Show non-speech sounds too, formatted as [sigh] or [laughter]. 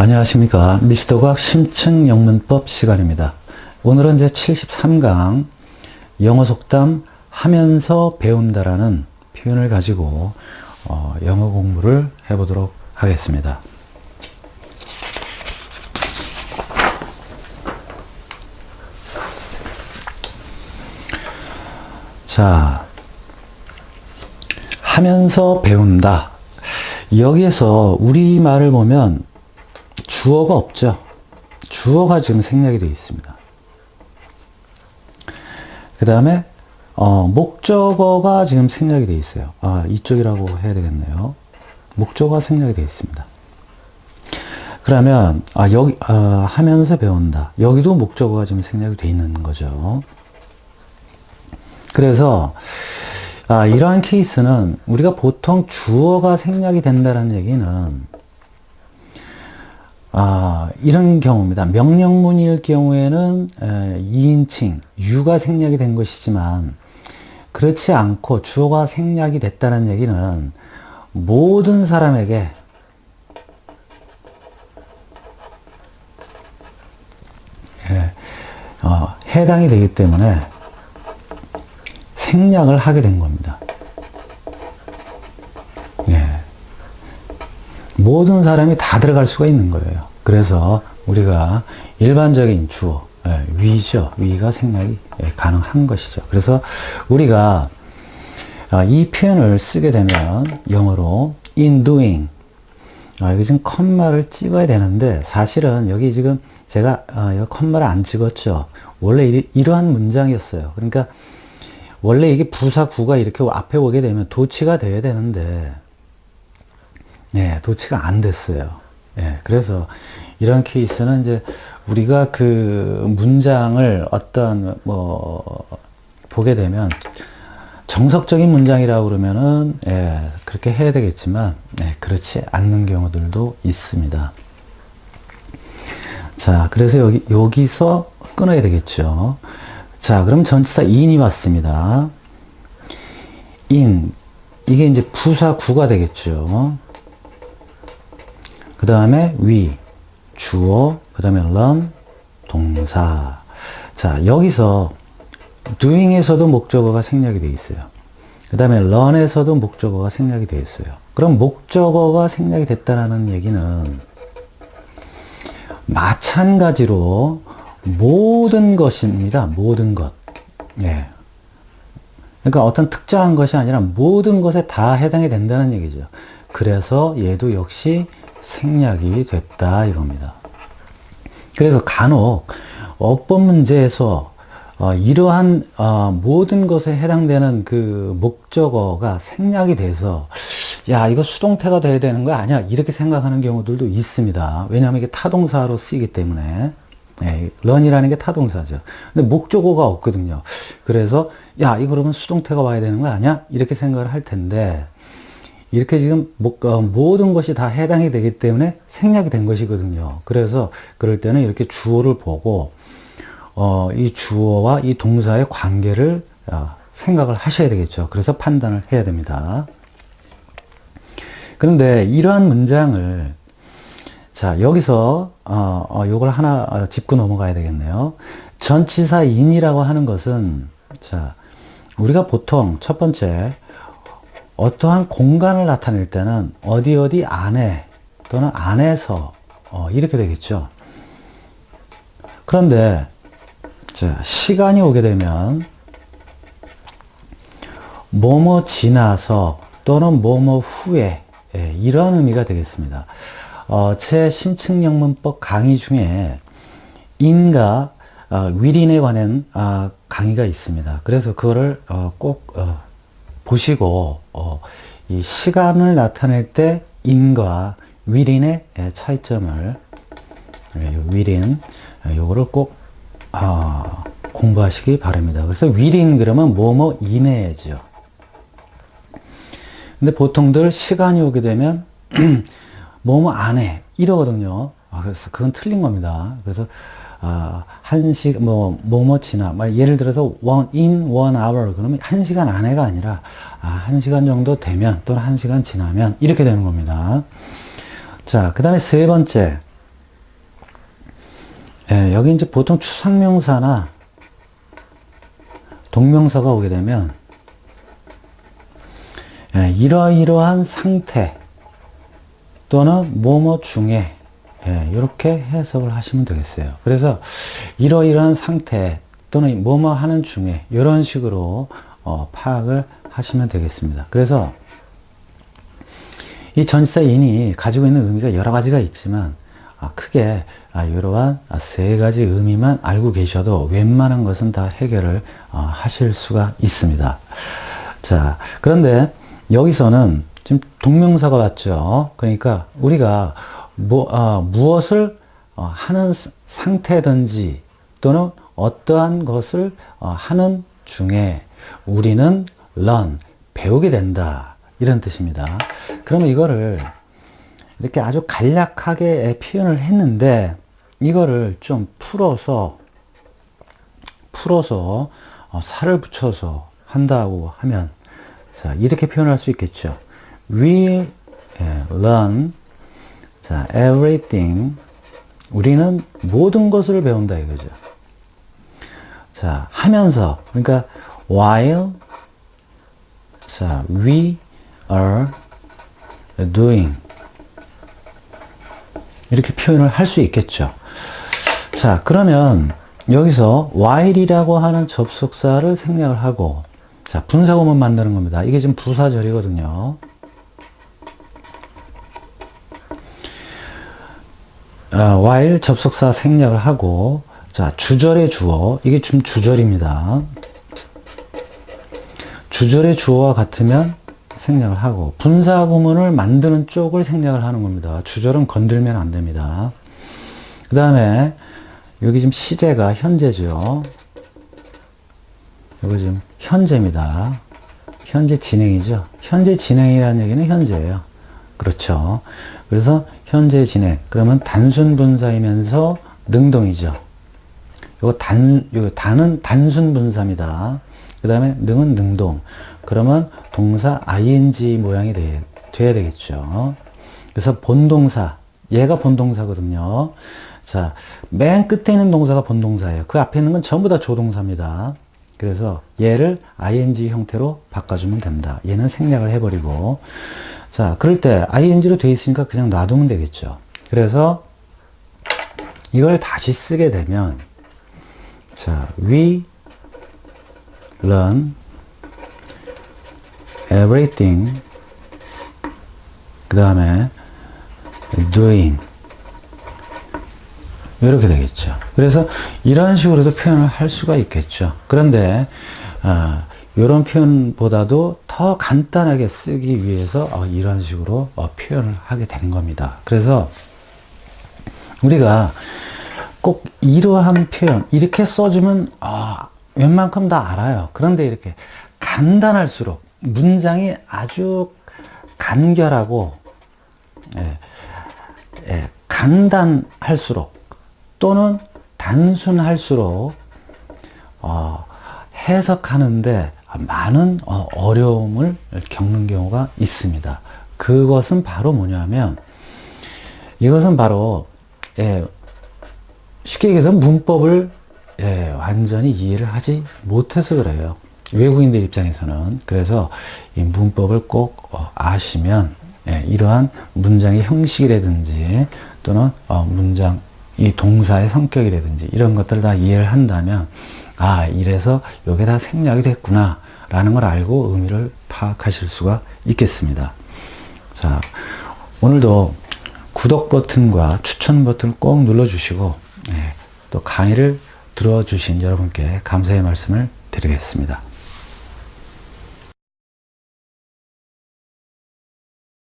안녕하십니까. 미스터 과학 심층 영문법 시간입니다. 오늘은 제 73강 영어 속담 하면서 배운다라는 표현을 가지고 어, 영어 공부를 해보도록 하겠습니다. 자, 하면서 배운다. 여기에서 우리말을 보면 주어가 없죠. 주어가 지금 생략이 되어 있습니다. 그 다음에 어, 목적어가 지금 생략이 되어 있어요. 아, 이쪽이라고 해야 되겠네요. 목적어가 생략이 되어 있습니다. 그러면 아, 여기 아, 하면서 배운다. 여기도 목적어가 지금 생략이 되어 있는 거죠. 그래서 아, 이러한 케이스는 우리가 보통 주어가 생략이 된다는 얘기는 아, 이런 경우입니다. 명령문일 경우에는 에, 2인칭, 유가 생략이 된 것이지만 그렇지 않고 주어가 생략이 됐다는 얘기는 모든 사람에게 예, 어, 해당이 되기 때문에 생략을 하게 된 겁니다. 예. 모든 사람이 다 들어갈 수가 있는 거예요. 그래서 우리가 일반적인 주어, 예, 위죠. 위가 생략이 예, 가능한 것이죠. 그래서 우리가 아, 이 표현을 쓰게 되면 영어로 in doing 아, 여기 지금 컴마를 찍어야 되는데 사실은 여기 지금 제가 아, 컴마를 안 찍었죠. 원래 이, 이러한 문장이었어요. 그러니까 원래 이게 부사 구가 이렇게 앞에 오게 되면 도치가 돼야 되는데 네, 도치가 안 됐어요. 예, 그래서 이런 케이스는 이제 우리가 그 문장을 어떤 뭐 보게 되면 정석적인 문장이라고 그러면은 예, 그렇게 해야 되겠지만 예, 그렇지 않는 경우들도 있습니다. 자, 그래서 여기 여기서 끊어야 되겠죠. 자, 그럼 전치사 in이 왔습니다. in 이게 이제 부사 구가 되겠죠. 그 다음에 위 주어 그 다음에 learn 동사. 자 여기서 doing에서도 목적어가 생략이 되어 있어요. 그 다음에 learn에서도 목적어가 생략이 되어 있어요. 그럼 목적어가 생략이 됐다는 얘기는 마찬가지로 모든 것입니다. 모든 것. 예. 그러니까 어떤 특정한 것이 아니라 모든 것에 다 해당이 된다는 얘기죠. 그래서 얘도 역시 생략이 됐다 이겁니다. 그래서 간혹 어법 문제에서 어, 이러한 어, 모든 것에 해당되는 그 목적어가 생략이 돼서 야 이거 수동태가 돼야 되는 거 아니야 이렇게 생각하는 경우들도 있습니다. 왜냐하면 이게 타동사로 쓰이기 때문에 네, 런이라는 게 타동사죠. 근데 목적어가 없거든요. 그래서 야 이거 그러면 수동태가 와야 되는 거 아니야 이렇게 생각을 할 텐데 이렇게 지금 어, 모든 것이 다 해당이 되기 때문에 생략이 된 것이거든요. 그래서 그럴 때는 이렇게 주어를 보고 어, 이 주어와 이 동사의 관계를 어, 생각을 하셔야 되겠죠. 그래서 판단을 해야 됩니다. 그런데 이러한 문장을 자 여기서 어, 어, 요걸 하나 어, 짚고 넘어가야 되겠네요. 전치사 인이라고 하는 것은 자 우리가 보통 첫 번째 어떠한 공간을 나타낼 때는 어디 어디 안에 또는 안에서 어, 이렇게 되겠죠. 그런데 자, 시간이 오게 되면 뭐뭐 지나서 또는 뭐뭐 후에 예, 이런 의미가 되겠습니다. 어, 제 심층영문법 강의 중에 인과 어, 위린에 관한 어, 강의가 있습니다. 그래서 그거를 어, 꼭 어, 보시고 어, 이 시간을 나타낼 때 인과 위린의 차이점을 예, 위린 예, 요거를 꼭 어, 공부하시기 바랍니다. 그래서 위린 그러면 뭐뭐 이내죠. 근데 보통들 시간이 오게 되면 [clears throat] 뭐뭐 안에 이러거든요. 아, 그래서 그건 틀린 겁니다. 그래서 아, 한 시, 뭐, 뭐뭐 지나, 말, 예를 들어서 one, in one hour, 그러면 한 시간 안에가 아니라, 아, 한 시간 정도 되면, 또는 한 시간 지나면, 이렇게 되는 겁니다. 자, 그 다음에 세 번째, 예, 여기 이제 보통 추상명사나 동명사가 오게 되면 예, 이러이러한 상태 또는 뭐뭐 중에 예, 이렇게 해석을 하시면 되겠어요. 그래서 이러이러한 상태 또는 뭐뭐 하는 중에 이런 식으로 어, 파악을 하시면 되겠습니다. 그래서 이 전치사 인이 가지고 있는 의미가 여러 가지가 있지만 아, 크게 아, 이러한 아, 세 가지 의미만 알고 계셔도 웬만한 것은 다 해결을 어, 하실 수가 있습니다. 자, 그런데 여기서는 지금 동명사가 왔죠. 그러니까 우리가 뭐, 아, 무엇을 어, 하는 스- 상태든지 또는 어떠한 것을 어, 하는 중에 우리는 learn, 배우게 된다. 이런 뜻입니다. 그러면 이거를 이렇게 아주 간략하게 표현을 했는데 이거를 좀 풀어서 풀어서 어, 살을 붙여서 한다고 하면 자 이렇게 표현할 수 있겠죠. We 예, learn 자 everything 우리는 모든 것을 배운다 이거죠. 자 하면서 그러니까 while 자 we are doing 이렇게 표현을 할 수 있겠죠. 자, 그러면 여기서 while이라고 하는 접속사를 생략을 하고 자, 분사구문 만드는 겁니다. 이게 지금 부사절이거든요. 아, while 접속사 생략을 하고 자, 주절의 주어 이게 지금 주절입니다. 주절의 주어와 같으면 생략을 하고 분사 구문을 만드는 쪽을 생략을 하는 겁니다. 주절은 건들면 안 됩니다. 그 다음에 여기 지금 시제가 현재죠. 여기 지금 현재입니다. 현재 진행이죠. 현재 진행이라는 얘기는 현재예요. 그렇죠. 그래서 현재 진행. 그러면 단순 분사이면서 능동이죠. 요 단, 요 단은 단순 분사입니다. 그 다음에 능은 능동. 그러면 동사 ing 모양이 돼, 돼야 되겠죠. 그래서 본동사. 얘가 본동사거든요. 자, 맨 끝에 있는 동사가 본동사예요. 그 앞에 있는 건 전부 다 조동사입니다. 그래서 얘를 ing 형태로 바꿔주면 된다. 얘는 생략을 해버리고. 자, 그럴 때 ing로 돼 있으니까 그냥 놔두면 되겠죠. 그래서 이걸 다시 쓰게 되면 자, we learn everything 그 다음에 doing 이렇게 되겠죠. 그래서 이런 식으로도 표현을 할 수가 있겠죠. 그런데 어, 이런 표현보다도 더 간단하게 쓰기 위해서 어, 이런 식으로 어, 표현을 하게 된 겁니다. 그래서 우리가 꼭 이러한 표현 이렇게 써주면 아, 웬만큼 다 알아요. 그런데 이렇게 간단할수록 문장이 아주 간결하고 예, 예, 간단할수록 또는 단순할수록 어, 해석하는데 많은 어, 어려움을 겪는 경우가 있습니다. 그것은 바로 뭐냐면 이것은 바로 예, 쉽게 얘기해서 문법을 예, 완전히 이해를 하지 못해서 그래요. 외국인들 입장에서는 그래서 이 문법을 꼭 어, 아시면 예, 이러한 문장의 형식이라든지 또는 어, 문장 이 동사의 성격이라든지 이런 것들을 다 이해를 한다면 아 이래서 요게 다 생략이 됐구나 라는 걸 알고 의미를 파악하실 수가 있겠습니다. 자 오늘도 구독 버튼과 추천 버튼을 꼭 눌러주시고 예, 또 강의를 들어주신 여러분께 감사의 말씀을 드리겠습니다.